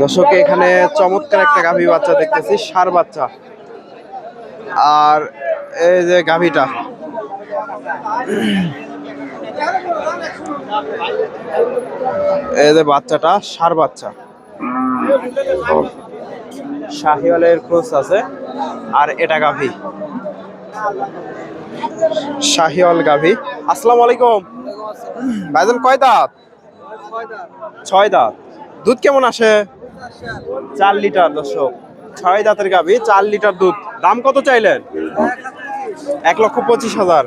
দর্শক, এখানে চমৎকার একটা গাভী বাচ্চা দেখতেছি, সার বাচ্চা। আর এই যে গাভীটা। এই যে বাচ্চাটা, সার বাচ্চা। শাহিওয়ালের ক্রোস আছে, আর এটা গাভী। শাহিওয়াল গাভী। আসসালামু আলাইকুম। ভাইজান, কয় দাঁত? ছয় দাঁত। দুধ কেমন আসে? চার লিটার, দর্শক। ছয় দাঁতের গাবি চার লিটার দুধ। দাম কত চাইলেন? এক লক্ষ পঁচিশ হাজার।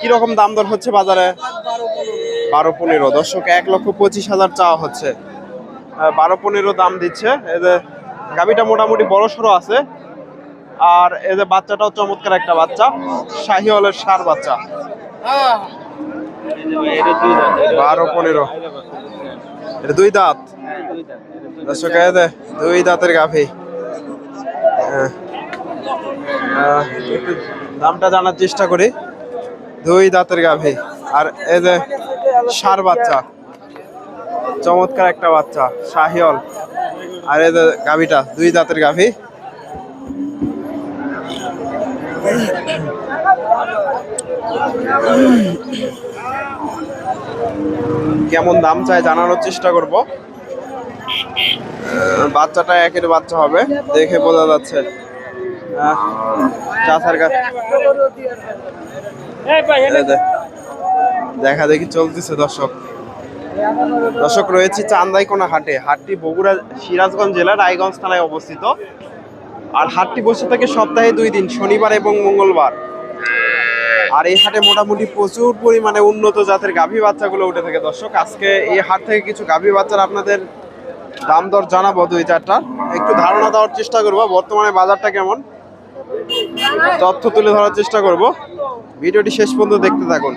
কীরকম দাম দর হচ্ছে বাজারে? বারো পনেরো। দর্শক, এক লক্ষ পঁচিশ হাজার চাওয়া হচ্ছে। বারো পনেরো দাম দিচ্ছে। এই যে গাভীটা মোটামুটি বড় সড়ো আছে। আর এই যে বাচ্চাটাও চমৎকার একটা বাচ্চা। শাহি হলের সার বাচ্চা। বারো পনেরো। এটা দুই দাঁত। দর্শক দুই দাঁতের গাভী। হ্যাঁ। দামটা জানার চেষ্টা করি। দুই দাঁতের গাভী। আর এই যে সার বাচ্চা। চমৎকার একটা বাচ্চা শাহিওল আর এই যে গাভীটা, দুই দাঁতের গাভী। কেমন দাম চাই জানানোর চেষ্টা করব। বাচ্চাটা একের বাচ্চা হবে দেখে বোঝা যাচ্ছে। কাছে দেখা দেখি চলতেছে দর্শক। দর্শক রয়েছে চান্দাইকোনা হাটে হাটটি বগুড়া সিরাজগঞ্জ জেলার রায়গঞ্জ থানায় অবস্থিত। আর হাটটি বসে থাকে সপ্তাহে দুই দিন শনিবার এবং মঙ্গলবার। আর এই হাটে মোটামুটি প্রচুর পরিমাণে উন্নত জাতের গাভী বাচ্চাগুলো উঠে থাকে। দর্শক, আজকে এই হাট থেকে কিছু গাভী বাচ্চার আপনাদের দাম দর জানাব দুই চারটা। একটু ধারণা দেওয়ার চেষ্টা করব, বর্তমানে বাজারটা কেমন? তথ্য তুলে ধরার চেষ্টা করব। ভিডিওটি শেষ পর্যন্ত দেখতে থাকুন।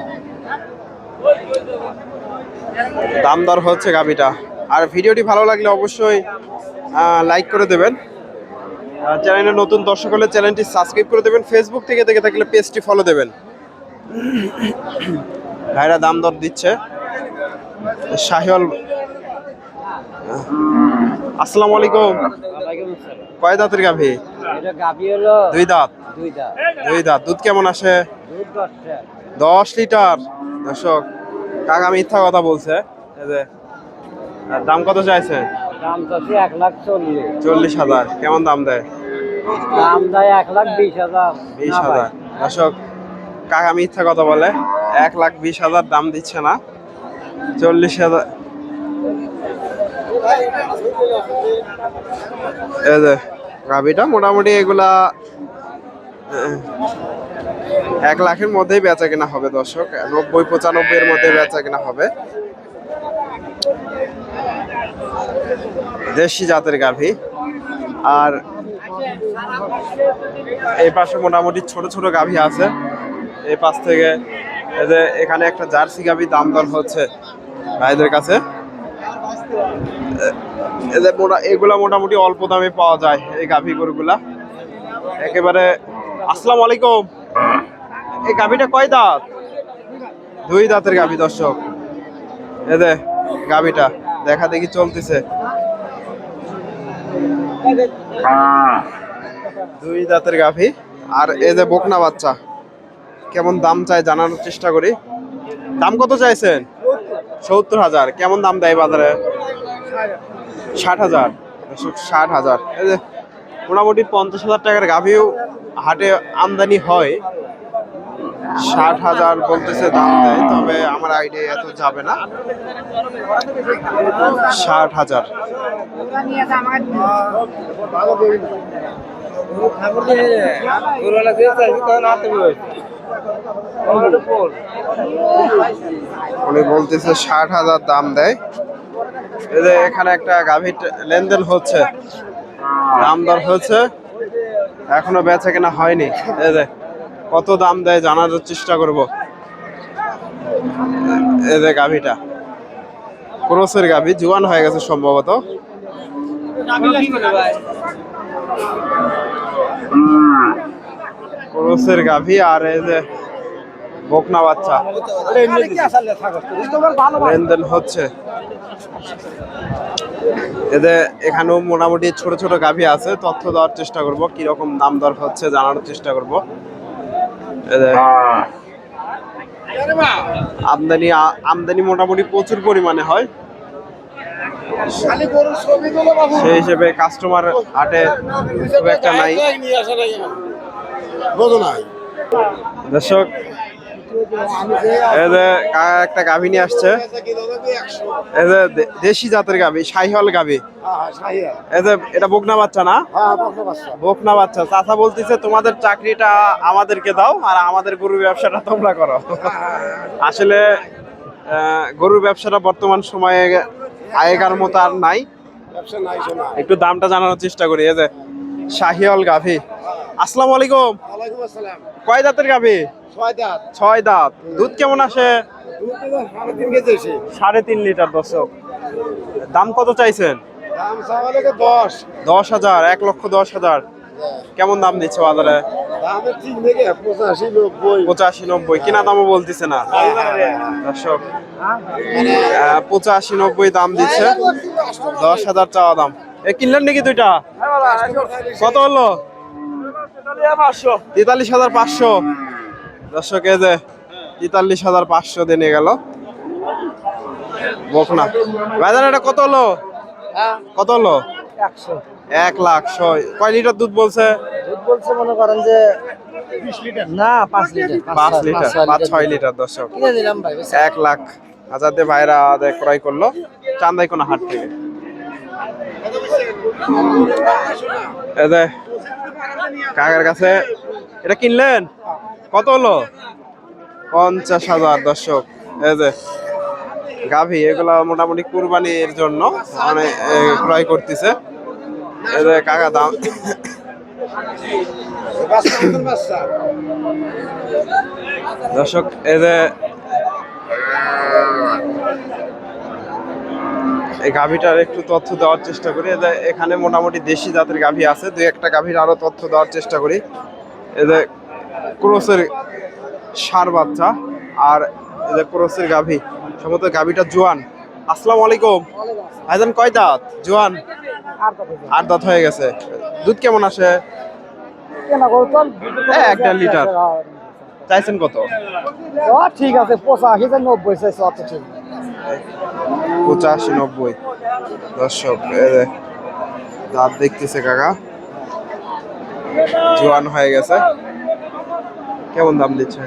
দাম দর হচ্ছে গাভীটা। আর ভিডিওটি ভালো লাগলে অবশ্যই লাইক করে দেবেন। চ্যানেলে নতুন দর্শক হলে চ্যানেলটি সাবস্ক্রাইব করে দেবেন। ফেসবুক থেকে দেখে থাকলে পেজটি ফলো দেবেন। ভাইরা দাম দর দিচ্ছে। শাহিওয়াল আসসালামু আলাইকুম। কয় দাঁতের গাভী? দুই দাঁত। দুই দাঁত। দুধ কেমন আসে? দুধ দশ লিটার। দর্শক কাকা মিথ্যা কথা বলছে। দাম কত চাইছে? চল্লিশ হাজার। কেমন দাম দেয়? দাম দেয় এক লাখ বিশ হাজার। বিশ হাজার। দর্শক কাকা মিথ্যা কথা বলে। এক লাখ বিশ হাজার দাম দিচ্ছে না। চল্লিশ হাজার গাভিটা মোটামুটি এগুলা এক লাখের মধ্যেই বেচা কেনা হবে দর্শক। নব্বই পঁচানব্বই এর মধ্যে বেচা কেনা হবে। দেশি জাতের গাভী। আর এই পাশে মোটামুটি ছোট ছোট গাভী আছে। এই পাশ থেকে এই যে এখানে একটা জার্সি গাভী দাম দর হচ্ছে ভাইদের কাছে। এদের মোটা এগুলা মোটামুটি অল্প দামে পাওয়া যায় এই গাভী গরুগুলা। একেবারে আসসালামু আলাইকুম। এই গাভীটা কয় দাঁত? দুই দাঁতের গাভী দর্শক। এদে গাভীটা দেখা দেখি চলতেছে। দুই দাঁতের গাভী আর এই যে বকনা বাচ্চা। কেমন দাম চাই জানানোর চেষ্টা করি। দাম কত চাইছেন? সত্তর হাজার। কেমন দাম দেয় বাজারে? ষাট হাজার। ষাট হাজার। মোটামুটি পঞ্চাশ হাজার টাকার গাভীও হাটে আমদানি হয়। ষাট হাজার বলতেছে দাম দেয়, তবে আমার আইডিয়া এত যাবে না। ষাট হাজার। উনি বলতেছে ষাট হাজার দাম দেয়। এই যে এখানে একটা গাভীর লেনদেন হচ্ছে। দাম দর হচ্ছে এখনও বেচা কেনা হয়নি। এই যে কত দাম দেয় জানার চেষ্টা করব। এই যে গাভীটা। ক্রোসের গাভী জোয়ান হয়ে গেছে সম্ভবত। ক্রোসের গাভী আর এই যে বকনা বাচ্চা। লেনদেন হচ্ছে। এদের এখানেও মোটামুটি ছোট ছোট গাভী আছে তথ্য দেওয়ার চেষ্টা করব কি রকম দাম দর হচ্ছে জানানোর চেষ্টা করব। এদের আমদানি আমদানি মোটামুটি প্রচুর পরিমাণে হয়। সেই হিসেবে কাস্টমার হাটে খুব একটা নাই। দর্শক এই যে একটা গাভী নিয়ে আসছে। দেশি জাতের গাভী শাহিহল গাভী। এটা বকনা বাচ্চা না? বকনা বাচ্চা। চাচা বলতেছে তোমাদের চাকরিটা আমাদেরকে দাও আর আমাদের গরুর ব্যবসাটা তোমরা করো। আসলে গরুর ব্যবসাটা বর্তমান সময়ে আগেকার মতো আর নাই। একটু দামটা জানানোর চেষ্টা করি। এই যে শাহিওল গাভী। আসসালামু আলাইকুম। কয় দাঁতের গাভী? ছয় দাঁত। দুধ কেমন আসে? সাড়ে তিন লিটার দর্শক। দাম কত চাইছেন? দশ। দশ হাজার এক লক্ষ দশ হাজার। কেমন দাম দিচ্ছে বাজারে? পঁচাশি নব্বই। কিনা দামও বলতেছে না। দর্শক পঁচাশি নব্বই দাম দিচ্ছে। দশ হাজার চাওয়া দাম। এ কিনলেন নাকি দুইটা? কত হলো? তেতাল্লিশ হাজার পাঁচশো। দর্শক এই যে তেতাল্লিশ হাজার পাঁচশো দিনে গেল। বকনা। বাজার এটা কত হলো? কত হলো? এক লাখ ছয়। কয় লিটার দুধ বলছে? দুধ বলছে মনে করেন যে না পাঁচ লিটার। পাঁচ লিটার পাঁচ ছয় লিটার দর্শক। এক লাখ। হাজার দিয়ে ভাইরা আদায় ক্রয় করল। চান্দাই কোনো হাট থেকে। কাকার কাছে। এটা কিনলেন? কত হলো? পঞ্চাশ হাজার, দর্শক। এই যে, গাভী, এগুলা মোটামুটি কুরবানির জন্য মানে ক্রয় করতেছে। এই যে, কাকা দাম। দর্শক, এই যে এই গাভীটার একটু তথ্য দেওয়ার চেষ্টা করি। এখানে মোটামুটি দেশি জাতের গাভী আছে, দুই একটা গাভীর আরও তথ্য দেওয়ার চেষ্টা করি। যে ক্রোসের সার বাচ্চা আর যে ক্রোসের গাভী, সম্ভবত গাভীটা জোয়ান। আসসালামু আলাইকুম। ভাইজান, কয় দাঁত? জোয়ান? আট দাঁত হয়ে গেছে। দুধ কেমন আসে? এই এক দেড় লিটার। চাইছেন কত? ঠিক আছে, পঁচাশি নব্বই চাইছে ঠিক। পঁচাশি নব্বই। দর্শক দাঁত দেখতেছে কাকা। জোয়ান হয়ে গেছে। কেমন দাম দিচ্ছে?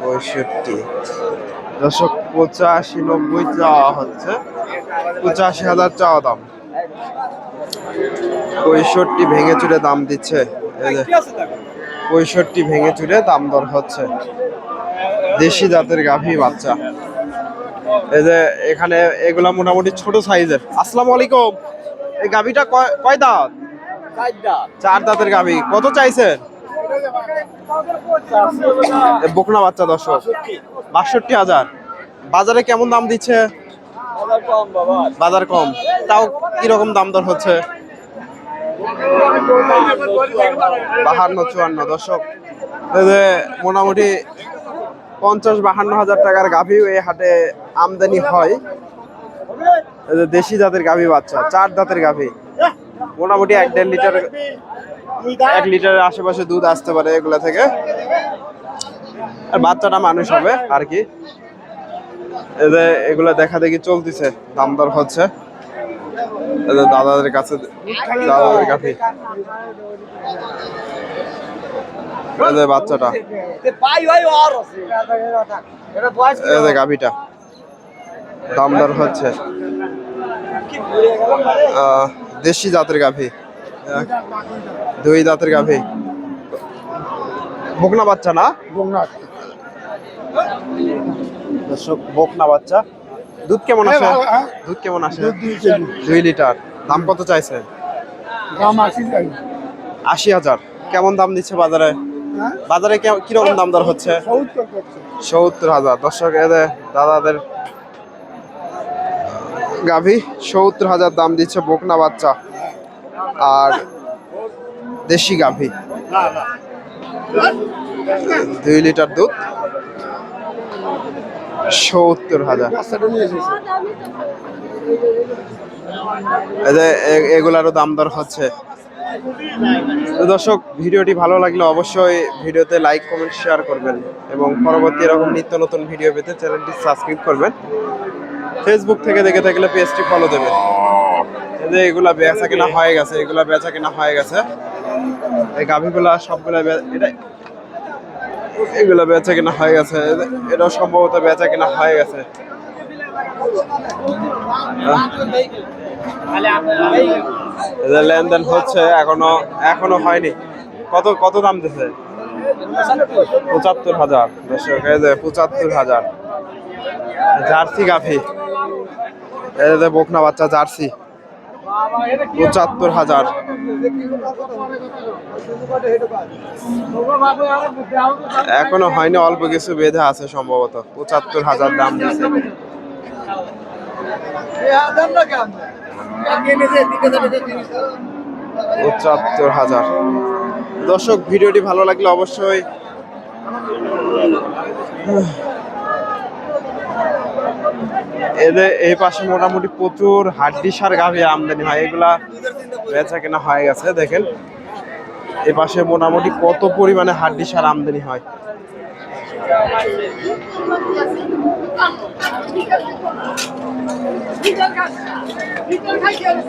পঁয়ষট্টি। দর্শক, পঁচাশি নব্বই চাওয়া হচ্ছে। পঁচাশি হাজার চাওয়া দাম। পঁয়ষট্টি ভেঙে চুরে দাম দিচ্ছে। পঁয়ষট্টি ভেঙে চুরে দাম দর হচ্ছে। দেশি জাতের গাভী বাচ্চা। এই যে এখানে এগুলা মোটামুটি ছোট সাইজের। আসসালামু আলাইকুম। এই গাভীটা কয় কয় দাঁত? চার দাঁতের গাভী। কত চাইছেন? বকনা বাচ্চা দর্শক। বাষট্টি হাজার। বাজারে কেমন দাম দিচ্ছে? বাজার কম। তাও কীরকম দাম দর হচ্ছে? বাহান্ন চুয়ান্ন দর্শক। এই যে মোটামুটি পঞ্চাশ বাহান্ন হাজার টাকার গাভী এই হাটে আমদানি হয়। দেশি জাতের গাভী বাচ্চা, চার দাঁতের গাভী। মোটামুটি এক দেড় লিটার, এক লিটারের আশেপাশে দুধ আসতে পারে এগুলা থেকে। আর বাচ্চাটা মানুষ হবে আর কি। যে এগুলা দেখা দেখি চলতেছে, দাম দর হচ্ছে। দাদাদের কাছে, দাদাদের গাভী। এই যে বাচ্চাটা। এই যে গাভীটা। দাম দর হচ্ছে। দেশি জাতের গাভী। দুই দাঁতের গাভী। বকনা বাচ্চা না? দর্শক বকনা বাচ্চা। দুধ কেমন আসে? দুধ কেমন আসে? দুই লিটার। দাম কত চাইছে আশি হাজার। কেমন দাম দিচ্ছে বাজারে? বাজারে কে- কীরকম দাম দর হচ্ছে? সত্তর হাজার। দর্শক দাদাদের গাভী সত্তর হাজার দাম দিচ্ছে বকনা বাচ্চা আর দেশি গাভী। দুই লিটার দুধ সত্তর হাজার। এগুলারও দাম দর হচ্ছে। তো দর্শক, ভিডিওটি ভালো লাগলে অবশ্যই ভিডিওতে লাইক কমেন্ট শেয়ার করবেন এবং পরবর্তী এরকম নিত্য নতুন ভিডিও পেতে চ্যানেলটি সাবস্ক্রাইব করবেন। ফেসবুক থেকে দেখে থাকলে পেজটি ফলো দেবেন। যে এগুলা বেচা কেনা হয়ে গেছে, এগুলা বেচা কেনা হয়ে গেছে। এই গাভিগুলা সবগুলা এটা এগুলা বেচা কেনা হয়ে গেছে। এটাও সম্ভবত বেচা কেনা হয়ে গেছে। যে লেনদেন হচ্ছে এখনও এখনও হয়নি। কত কত দাম দিছে? পঁচাত্তর হাজার। পঁচাত্তর হাজার। জার্সি গাভি। যে বকনা বাচ্চা জার্সি। পঁচাত্তর হাজার। এখনও হয়নি, অল্প কিছু বেঁধে আছে সম্ভবত। পঁচাত্তর হাজার দাম দিচ্ছে পঁচাত্তর হাজার। দর্শক, ভিডিওটি ভালো লাগলে অবশ্যই এদের এই পাশে মোটামুটি প্রচুর হাড্ডি, সার, গাভি আমদানি হয়। এগুলা বেচা কেনা হয়ে গেছে, দেখেন। এই পাশে মোটামুটি কত পরিমাণে হাড্ডি, সার আমদানি হয়. Vital Kassa.